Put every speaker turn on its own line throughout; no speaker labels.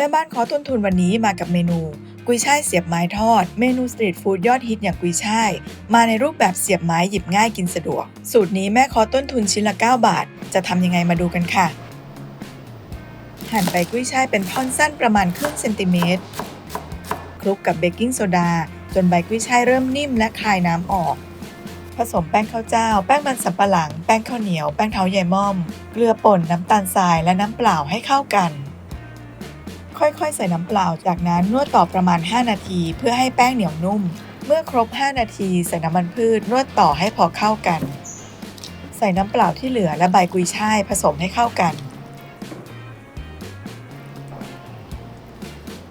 แม่บ้านขอต้นทุนวันนี้มากับเมนู กุยช่ายเสียบไม้ทอด เมนูสตรีทฟู้ดยอดฮิตอย่างกุยช่าย มาในรูปแบบเสียบไม้หยิบง่ายกินสะดวก สูตรนี้แม่ขอต้นทุนชิ้นละ 9 บาท จะทำยังไงมาดูกันค่ะ หั่นใบกุยช่ายเป็นท่อนสั้นประมาณครึ่งเซนติเมตรคลุกกับเบกกิ้งโซดา จนใบกุยช่ายเริ่มนิ่มและคลายน้ำออก ผสมแป้งข้าวเจ้า แป้งมันสำปะหลัง แป้งข้าวเหนียว แป้งเท้าใยม่อม เกลือป่น น้ำตาลทราย และน้ำเปล่าให้เข้ากัน ค่อยๆ ใส่น้ำเปล่า จากนั้นนวดต่อประมาณ 5 นาที เพื่อให้แป้งเหนียวนุ่ม เมื่อครบ 5 นาทีใส่น้ำมันพืชนวดต่อให้พอเข้ากัน ใส่น้ำเปล่าที่เหลือและใบกุยช่ายผสมให้เข้ากัน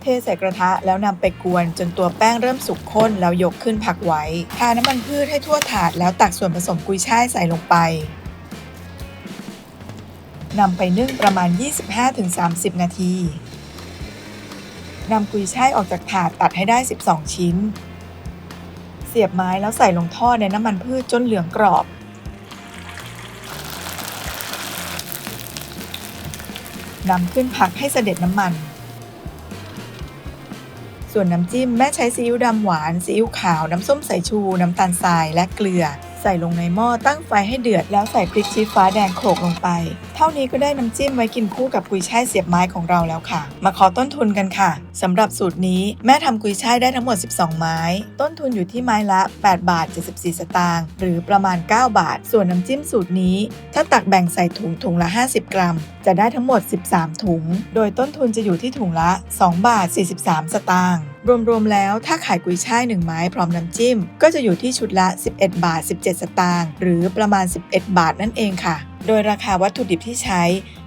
เทใส่กระทะแล้วนำไปกวนจนตัวแป้งเริ่มสุกข้นแล้วยกขึ้นพักไว้ ทาน้ำมันพืชให้ทั่วถาดแล้วตักส่วนผสมกุยช่ายใส่ลงไปนำไปนึ่งประมาณ 25-30 นาที นำกุยช่ายออกจากถาดตัดให้ได้ 12 ชิ้น เสียบไม้แล้วใส่ลงท่อในน้ำมันพืชจนเหลืองกรอบ นำขึ้นพักให้เสด็จน้ำมัน ส่วนน้ำจิ้มแม่ใช้ซีอิ๊วดำหวาน ซีอิ๊วขาว น้ำส้มสายชู น้ำตาลทรายและเกลือ ใส่ลงในหม้อตั้งไฟให้เดือดแล้วใส่พริกชี้ฟ้าแดงโขลกลงไป เท่านี้ก็ได้น้ำจิ้มไว้กินคู่กับกุยช่ายเสียบไม้ของเราแล้วค่ะ มาขอต้นทุนกันค่ะสำหรับสูตรนี้แม่ทำกุยช่ายได้ทั้งหมด 12 ไม้ ต้นทุนอยู่ที่ไม้ละ 8 บาท 74 สตางค์หรือประมาณ 9 บาท ส่วนน้ำจิ้มสูตรนี้ ถ้าตักแบ่งใส่ถุงถุงละ 50 กรัม จะได้ทั้งหมด 13 ถุง โดยต้นทุนจะอยู่ที่ถุงละ 2 บาท 43 สตางค์ รวมๆแล้วถ้าขายกุยช่าย 1 ไม้พร้อมน้ำจิ้ม ก็จะอยู่ที่ชุดละ 11 บาท 17 สตางค์หรือประมาณ 11 บาทนั่นเองค่ะ โดยราคาวัตถุดิบที่ใช้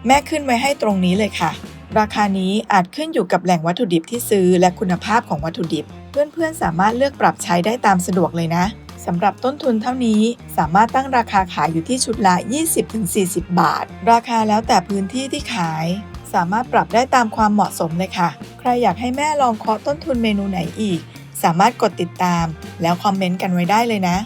แม่ขึ้นไว้ให้ตรงนี้เลยค่ะราคานี้อาจขึ้นอยู่กับแหล่งวัตถุดิบที่ซื้อและคุณภาพของวัตถุดิบ เพื่อนๆ สามารถเลือกปรับใช้ได้ตามสะดวกเลยนะสำหรับต้นทุนเท่านี้สามารถตั้งราคาขายอยู่ที่ชุดละ 20-40 บาท ราคาแล้วแต่พื้นที่ที่ขาย สามารถปรับได้ตามความเหมาะสมเลยค่ะ ใครอยากให้แม่ลองเคาะต้นทุนเมนูไหนอีก สามารถกดติดตาม แล้วคอมเมนต์กันไว้ได้เลยนะ